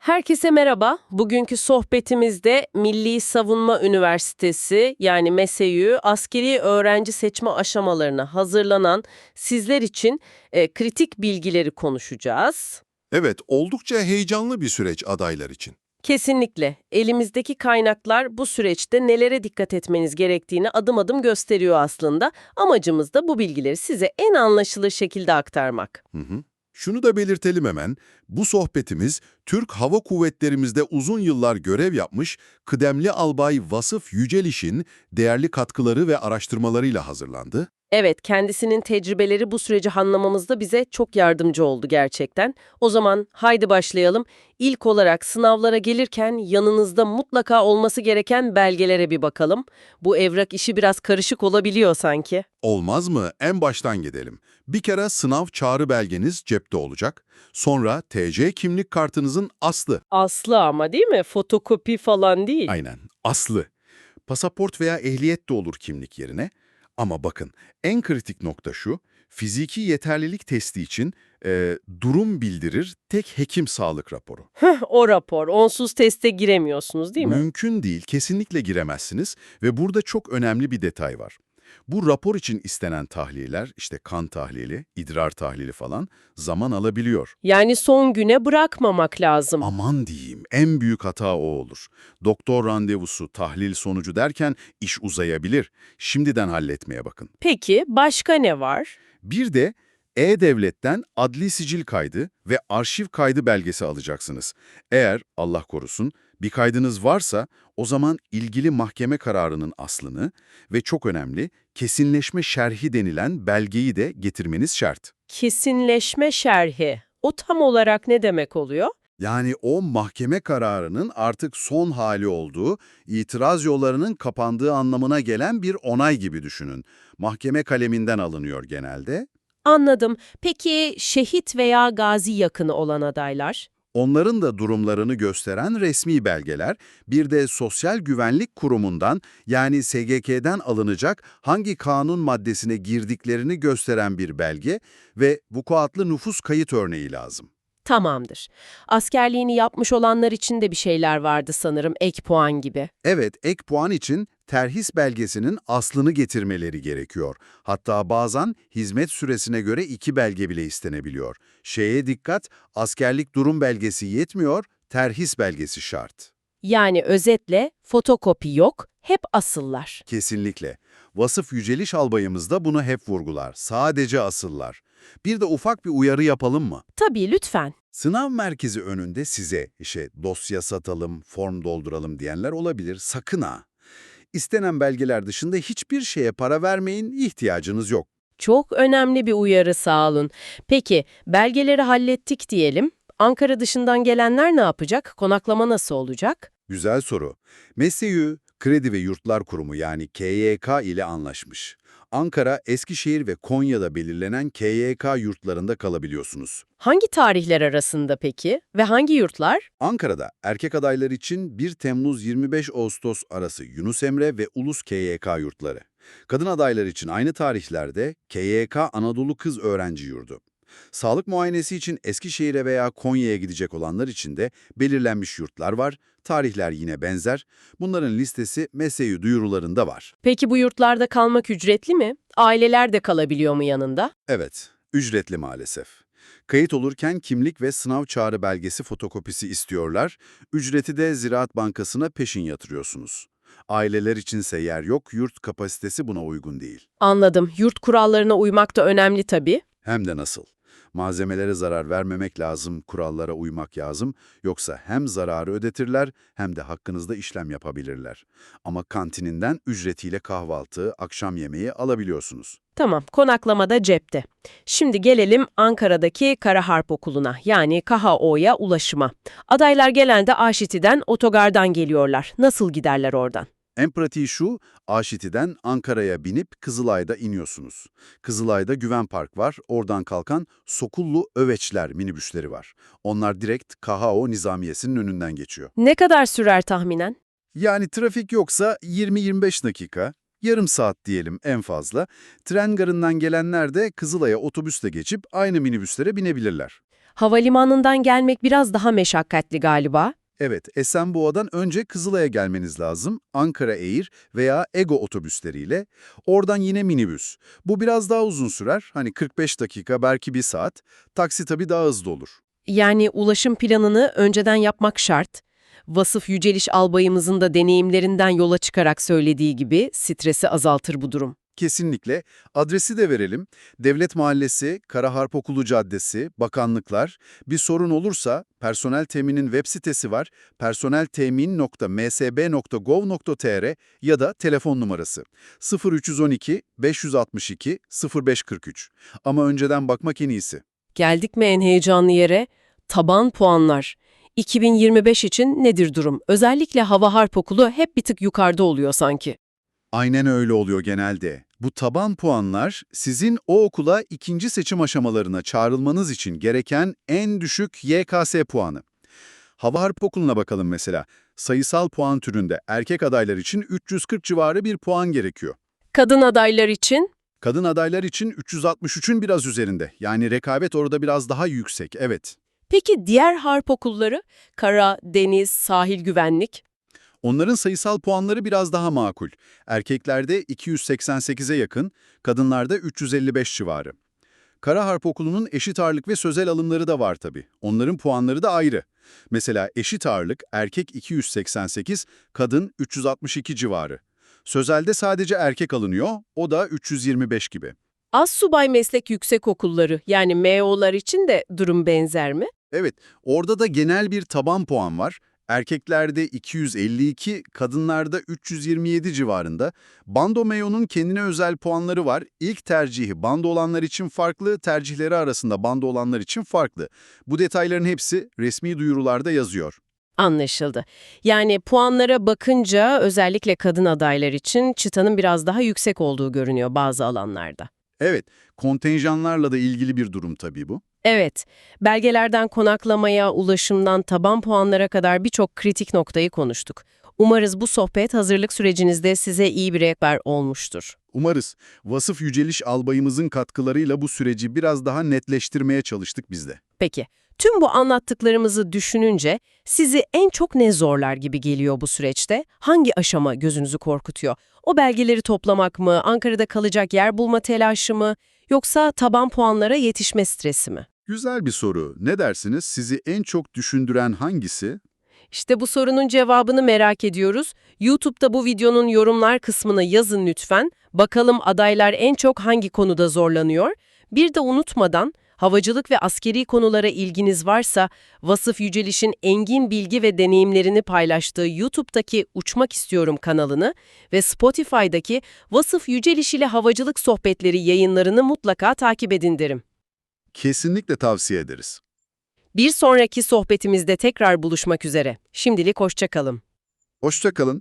Herkese merhaba. Bugünkü sohbetimizde Milli Savunma Üniversitesi yani MESEÜ askeri öğrenci seçme aşamalarına hazırlanan sizler için e, kritik bilgileri konuşacağız. Evet, oldukça heyecanlı bir süreç adaylar için. Kesinlikle elimizdeki kaynaklar bu süreçte nelere dikkat etmeniz gerektiğini adım adım gösteriyor aslında. Amacımız da bu bilgileri size en anlaşılır şekilde aktarmak. Hı hı. Şunu da belirtelim hemen, bu sohbetimiz Türk Hava Kuvvetlerimizde uzun yıllar görev yapmış kıdemli albay Vasıf Yüceliş'in değerli katkıları ve araştırmalarıyla hazırlandı. Evet, kendisinin tecrübeleri bu süreci anlamamızda bize çok yardımcı oldu gerçekten. O zaman haydi başlayalım. İlk olarak sınavlara gelirken yanınızda mutlaka olması gereken belgelere bir bakalım. Bu evrak işi biraz karışık olabiliyor sanki. Olmaz mı? En baştan gidelim. Bir kere sınav çağrı belgeniz cepte olacak. Sonra TC kimlik kartınızın aslı. Aslı ama değil mi? Fotokopi falan değil. Aynen, aslı. Pasaport veya ehliyet de olur kimlik yerine. Ama bakın, en kritik nokta şu, fiziki yeterlilik testi için e, durum bildirir tek hekim sağlık raporu. O rapor. Onsuz teste giremiyorsunuz değil mi? Mümkün değil, kesinlikle giremezsiniz ve burada çok önemli bir detay var. Bu rapor için istenen tahliyeler, işte kan tahlili, idrar tahlili falan zaman alabiliyor. Yani son güne bırakmamak lazım. Aman diyeyim, en büyük hata o olur. Doktor randevusu, tahlil sonucu derken iş uzayabilir. Şimdiden halletmeye bakın. Peki başka ne var? Bir de E-Devlet'ten adli sicil kaydı ve arşiv kaydı belgesi alacaksınız. Eğer, Allah korusun, bir kaydınız varsa o zaman ilgili mahkeme kararının aslını ve çok önemli kesinleşme şerhi denilen belgeyi de getirmeniz şart. Kesinleşme şerhi. O tam olarak ne demek oluyor? Yani o mahkeme kararının artık son hali olduğu, itiraz yollarının kapandığı anlamına gelen bir onay gibi düşünün. Mahkeme kaleminden alınıyor genelde. Anladım. Peki şehit veya gazi yakını olan adaylar? Onların da durumlarını gösteren resmi belgeler, bir de Sosyal Güvenlik Kurumu'ndan yani SGK'den alınacak hangi kanun maddesine girdiklerini gösteren bir belge ve vukuatlı nüfus kayıt örneği lazım. Tamamdır. Askerliğini yapmış olanlar için de bir şeyler vardı sanırım, ek puan gibi. Evet, ek puan için terhis belgesinin aslını getirmeleri gerekiyor. Hatta bazen hizmet süresine göre iki belge bile istenebiliyor. Şeye dikkat, askerlik durum belgesi yetmiyor, terhis belgesi şart. Yani özetle fotokopi yok, hep asıllar. Kesinlikle. Vasıf Yüceliş albayımız da bunu hep vurgular. Sadece asıllar. Bir de ufak bir uyarı yapalım mı? Tabii lütfen. Sınav merkezi önünde size işte dosya satalım, form dolduralım diyenler olabilir. Sakın ha! İstenen belgeler dışında hiçbir şeye para vermeyin, ihtiyacınız yok. Çok önemli bir uyarı sağ olun. Peki, belgeleri hallettik diyelim. Ankara dışından gelenler ne yapacak? Konaklama nasıl olacak? Güzel soru. MESEÜ, Kredi ve Yurtlar Kurumu yani KYK ile anlaşmış. Ankara, Eskişehir ve Konya'da belirlenen KYK yurtlarında kalabiliyorsunuz. Hangi tarihler arasında peki? Ve hangi yurtlar? Ankara'da erkek adaylar için 1 Temmuz-25 Ağustos arası Yunus Emre ve Ulus KYK yurtları. Kadın adaylar için aynı tarihlerde KYK Anadolu Kız Öğrenci Yurdu. Sağlık muayenesi için Eskişehir'e veya Konya'ya gidecek olanlar için de belirlenmiş yurtlar var. Tarihler yine benzer. Bunların listesi MESEÜ duyurularında var. Peki bu yurtlarda kalmak ücretli mi? Aileler de kalabiliyor mu yanında? Evet, ücretli maalesef. Kayıt olurken kimlik ve sınav çağrı belgesi fotokopisi istiyorlar. Ücreti de Ziraat Bankası'na peşin yatırıyorsunuz. Aileler içinse yer yok, yurt kapasitesi buna uygun değil. Anladım. Yurt kurallarına uymak da önemli tabii. Hem de nasıl? Malzemelere zarar vermemek lazım, kurallara uymak lazım. Yoksa hem zararı ödetirler hem de hakkınızda işlem yapabilirler. Ama kantininden ücretiyle kahvaltı, akşam yemeği alabiliyorsunuz. Tamam, konaklamada cepte. Şimdi gelelim Ankara'daki Kara Harp Okulu'na, yani KHO'ya ulaşıma. Adaylar genelde Aşiti'den, otogardan geliyorlar. Nasıl giderler oradan? En pratiği şu, Aşiti'den Ankara'ya binip Kızılay'da iniyorsunuz. Kızılay'da Güven Park var, oradan kalkan Sokullu Öveçler minibüsleri var. Onlar direkt KHO Nizamiyesi'nin önünden geçiyor. Ne kadar sürer tahminen? Yani trafik yoksa 20-25 dakika, yarım saat diyelim en fazla. Tren garından gelenler de Kızılay'a otobüsle geçip aynı minibüslere binebilirler. Havalimanından gelmek biraz daha meşakkatli galiba. Evet, Esenboğa'dan önce Kızılay'a gelmeniz lazım. Ankara Air veya Ego otobüsleriyle. Oradan yine minibüs. Bu biraz daha uzun sürer. Hani 45 dakika, belki bir saat. Taksi tabii daha hızlı olur. Yani ulaşım planını önceden yapmak şart. Vasıf Yüceliş albayımızın da deneyimlerinden yola çıkarak söylediği gibi stresi azaltır bu durum. Kesinlikle. Adresi de verelim. Devlet Mahallesi, Kara Harp Okulu Caddesi, bakanlıklar. Bir sorun olursa personel teminin web sitesi var. personeltemin.msb.gov.tr ya da telefon numarası 0312 562 0543. Ama önceden bakmak en iyisi. Geldik mi en heyecanlı yere? Taban puanlar. 2025 için nedir durum? Özellikle Hava Harp Okulu hep bir tık yukarıda oluyor sanki. Aynen öyle oluyor genelde. Bu taban puanlar sizin o okula ikinci seçim aşamalarına çağrılmanız için gereken en düşük YKS puanı. Hava Harp Okulu'na bakalım mesela. Sayısal puan türünde erkek adaylar için 340 civarı bir puan gerekiyor. Kadın adaylar için Kadın adaylar için 363'ün biraz üzerinde. Yani rekabet orada biraz daha yüksek, evet. Peki diğer harp okulları? Kara, deniz, sahil güvenlik? Onların sayısal puanları biraz daha makul. Erkeklerde 288'e yakın, kadınlarda 355 civarı. Kara Harp Okulu'nun eşit ağırlık ve sözel alımları da var tabii. Onların puanları da ayrı. Mesela eşit ağırlık erkek 288, kadın 362 civarı. Sözelde sadece erkek alınıyor, o da 325 gibi. Az subay meslek yüksek okulları yani MEO'lar için de durum benzer mi? Evet, orada da genel bir taban puan var. Erkeklerde 252, kadınlarda 327 civarında. Bando Mayo'nun kendine özel puanları var. İlk tercihi bando olanlar için farklı, tercihleri arasında bando olanlar için farklı. Bu detayların hepsi resmi duyurularda yazıyor. Anlaşıldı. Yani puanlara bakınca özellikle kadın adaylar için çıtanın biraz daha yüksek olduğu görünüyor bazı alanlarda. Evet, kontenjanlarla da ilgili bir durum tabii bu. Evet, belgelerden konaklamaya, ulaşımdan taban puanlara kadar birçok kritik noktayı konuştuk. Umarız bu sohbet hazırlık sürecinizde size iyi bir rehber olmuştur. Umarız Vasıf Yüceliş albayımızın katkılarıyla bu süreci biraz daha netleştirmeye çalıştık biz de. Peki, tüm bu anlattıklarımızı düşününce sizi en çok ne zorlar gibi geliyor bu süreçte? Hangi aşama gözünüzü korkutuyor? O belgeleri toplamak mı, Ankara'da kalacak yer bulma telaşı mı, yoksa taban puanlara yetişme stresi mi? Güzel bir soru. Ne dersiniz? Sizi en çok düşündüren hangisi? İşte bu sorunun cevabını merak ediyoruz. YouTube'da bu videonun yorumlar kısmına yazın lütfen. Bakalım adaylar en çok hangi konuda zorlanıyor? Bir de unutmadan havacılık ve askeri konulara ilginiz varsa Vasıf Yüceliş'in engin bilgi ve deneyimlerini paylaştığı YouTube'daki Uçmak İstiyorum kanalını ve Spotify'daki Vasıf Yüceliş ile Havacılık Sohbetleri yayınlarını mutlaka takip edin derim. Kesinlikle tavsiye ederiz. Bir sonraki sohbetimizde tekrar buluşmak üzere. Şimdilik hoşça kalın. Hoşça kalın.